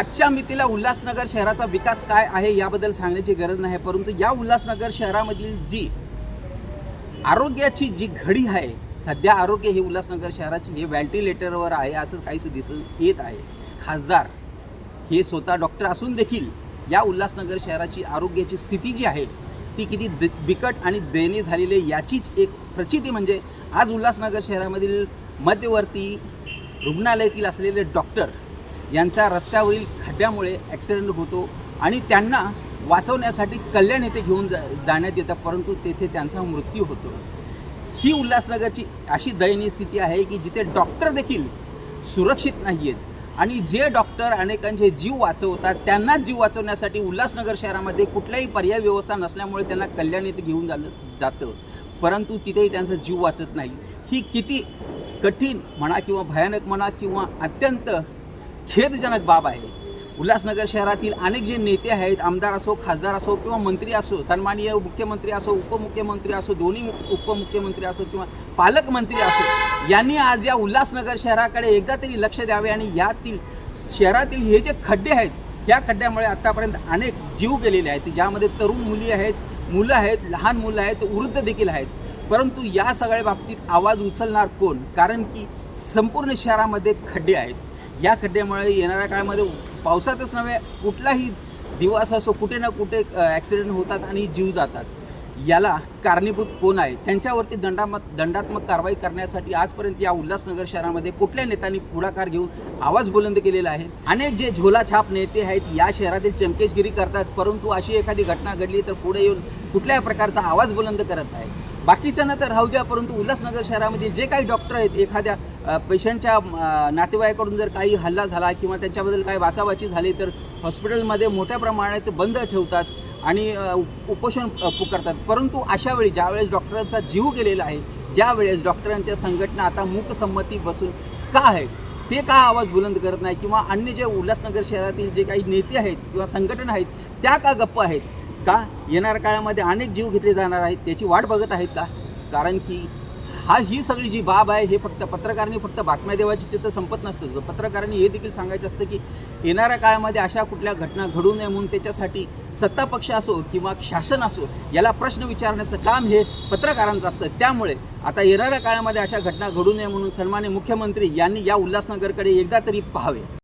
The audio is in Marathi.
आजच्या मितीला उल्हासनगर शहराचा विकास काय आहे याबद्दल सांगण्याची गरज नाही परंतु या उल्हासनगर शहरामधील जी आरोग्याची जी घडी आहे सध्या आरोग्य हे उल्हासनगर शहराची हे व्हेंटिलेटरवर आहे असंच काहीच दिसत येत आहे. खासदार हे स्वतः डॉक्टर असून देखील या उल्हासनगर शहराची आरोग्याची स्थिती जी आहे ती किती द बिकट आणि दयनीय झालेली आहे याचीच एक प्रचिती म्हणजे आज उल्हासनगर शहरामधील मध्यवर्ती रुग्णालयातील असलेले डॉक्टर यांचा रस्त्यावरील खड्ड्यामुळे ॲक्सिडेंट होतो आणि त्यांना वाचवण्यासाठी कल्याण येथे घेऊन जा जाण्यात येतं परंतु तेथे त्यांचा मृत्यू होतो. ही उल्हासनगरची अशी दयनीय स्थिती आहे की जिथे डॉक्टर देखील सुरक्षित नाही आहेत आणि जे डॉक्टर अनेकांचे जीव वाचवतात त्यांनाच जीव वाचवण्यासाठी उल्हासनगर शहरामध्ये कुठल्याही पर्याय व्यवस्था नसल्यामुळे त्यांना कल्याण येथे घेऊन झालं जातं. परंतु तिथेही त्यांचा जीव वाचत नाही. ही किती कठीण म्हणा किंवा भयानक म्हणा किंवा अत्यंत खेदजनक बाब आहे. उल्हासनगर शहरातील अनेक जे नेते आहेत आमदार असो खासदार असो किंवा मंत्री असो सन्माननीय मुख्यमंत्री असो उपमुख्यमंत्री असो दोन्ही उपमुख्यमंत्री असो किंवा पालकमंत्री असो यांनी आज या उल्हासनगर शहराकडे एकदा तरी लक्ष द्यावे आणि यातील शहरातील हे जे खड्डे आहेत या खड्ड्यामुळे आत्तापर्यंत अनेक जीव गेलेले आहेत. ज्यामध्ये तरुण मुली आहेत मुलं आहेत लहान मुलं आहेत वृद्ध देखील आहेत. परंतु या सगळ्या बाबतीत आवाज उचलणार कोण? कारण की संपूर्ण शहरामध्ये खड्डे आहेत. या खड्ड्यामुळे येणाऱ्या काळामध्ये पावसातच नव्हे कुठलाही दिवस असो कुठे ना कुठे ॲक्सिडेंट होतात आणि जीव जातात. याला कारणीभूत कोण आहे? त्यांच्यावरती दंडात्मक दंडात्मक कारवाई करण्यासाठी आजपर्यंत या उल्हासनगर शहरामध्ये कुठल्या नेत्यांनी पुढाकार घेऊन आवाज बुलंद केलेला आहे? अनेक जे झोलाछाप नेते आहेत या शहरातील चमकेशगिरी करतात परंतु अशी एखादी घटना घडली तर पुढे येऊन कुठल्याही प्रकारचा आवाज बुलंद करत आहे बाकीच्यांना तर राहू द्या परंतु उल्हासनगर शहरामध्ये जे काही डॉक्टर आहेत एखाद्या पेशंटच्या नातेवाईकडून जर काही हल्ला झाला किंवा त्यांच्याबद्दल काही वाचावाची झाली तर हॉस्पिटलमध्ये मोठ्या प्रमाणात बंद ठेवतात आणि उपोषण पुकारतात परंतु अशा वेळी ज्यावेळेस डॉक्टरांचा जीव गेलेला आहे ज्यावेळेस डॉक्टरांच्या संघटना आता मूकसंमती बसून का आहेत ते का आवाज बुलंद करत नाही? किंवा अन्य जे उल्हासनगर शहरातील जे काही नेते आहेत किंवा संघटना आहेत त्या का गप्प आहेत? का? येणाऱ्या काळामध्ये अनेक जीव घेतले जाणार आहेत त्याची वाट बघत आहेत का? कारण की हा ही सगळी जी बाब आहे हे फक्त पत्रकारांनी फक्त बातम्या देवाची तिथं संपत नसतं. पत्रकारांनी हे देखील सांगायचं असतं की येणाऱ्या काळामध्ये अशा कुठल्या घटना घडू नये म्हणून त्याच्यासाठी सत्ता पक्ष असो किंवा शासन असो याला प्रश्न विचारण्याचं काम हे पत्रकारांचं असतं. त्यामुळे आता येणाऱ्या काळामध्ये अशा घटना घडू नये म्हणून सन्मान्य मुख्यमंत्री यांनी या उल्हासनगरकडे एकदा तरी पाहावे.